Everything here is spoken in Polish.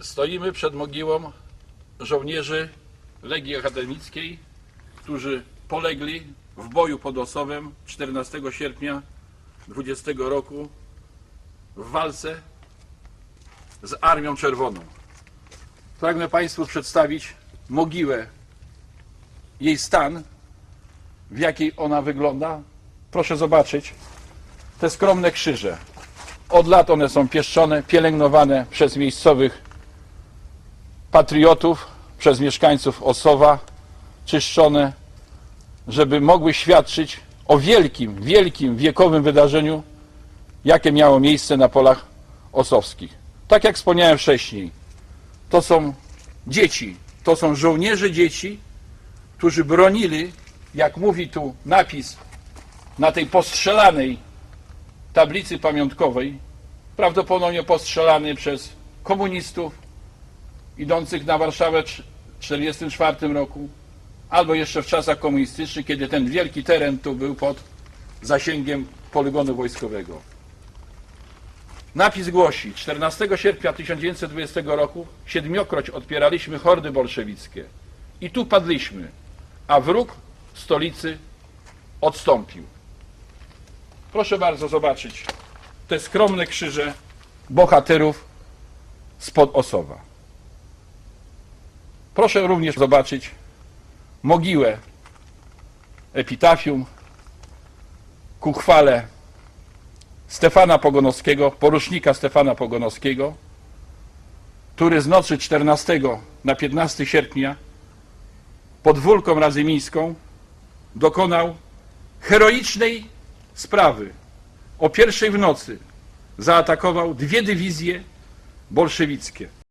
Stoimy przed mogiłą żołnierzy Legii Akademickiej, którzy polegli w boju pod Osowem 14 sierpnia 20 roku w walce z Armią Czerwoną. Pragnę Państwu przedstawić mogiłę, jej stan, w jakiej ona wygląda. Proszę zobaczyć te skromne krzyże. Od lat one są pieszczone, pielęgnowane przez miejscowych patriotów, przez mieszkańców Osowa, czyszczone, żeby mogły świadczyć o wielkim, wielkim, wiekowym wydarzeniu, jakie miało miejsce na polach osowskich. Tak jak wspomniałem wcześniej, to są dzieci, to są żołnierze dzieci, którzy bronili, jak mówi tu napis na tej postrzelanej tablicy pamiątkowej, prawdopodobnie postrzelany przez komunistów idących na Warszawę w 1944 roku, albo jeszcze w czasach komunistycznych, kiedy ten wielki teren tu był pod zasięgiem poligonu wojskowego. Napis głosi: 14 sierpnia 1920 roku siedmiokroć odpieraliśmy hordy bolszewickie i tu padliśmy, a wróg stolicy odstąpił. Proszę bardzo zobaczyć te skromne krzyże bohaterów spod Osowa. Proszę również zobaczyć mogiłę epitafium ku chwale Stefana Pogonowskiego, porusznika Stefana Pogonowskiego, który z nocy 14 na 15 sierpnia pod Wólką Radzymińską dokonał heroicznej sprawy. O pierwszej w nocy zaatakował dwie dywizje bolszewickie.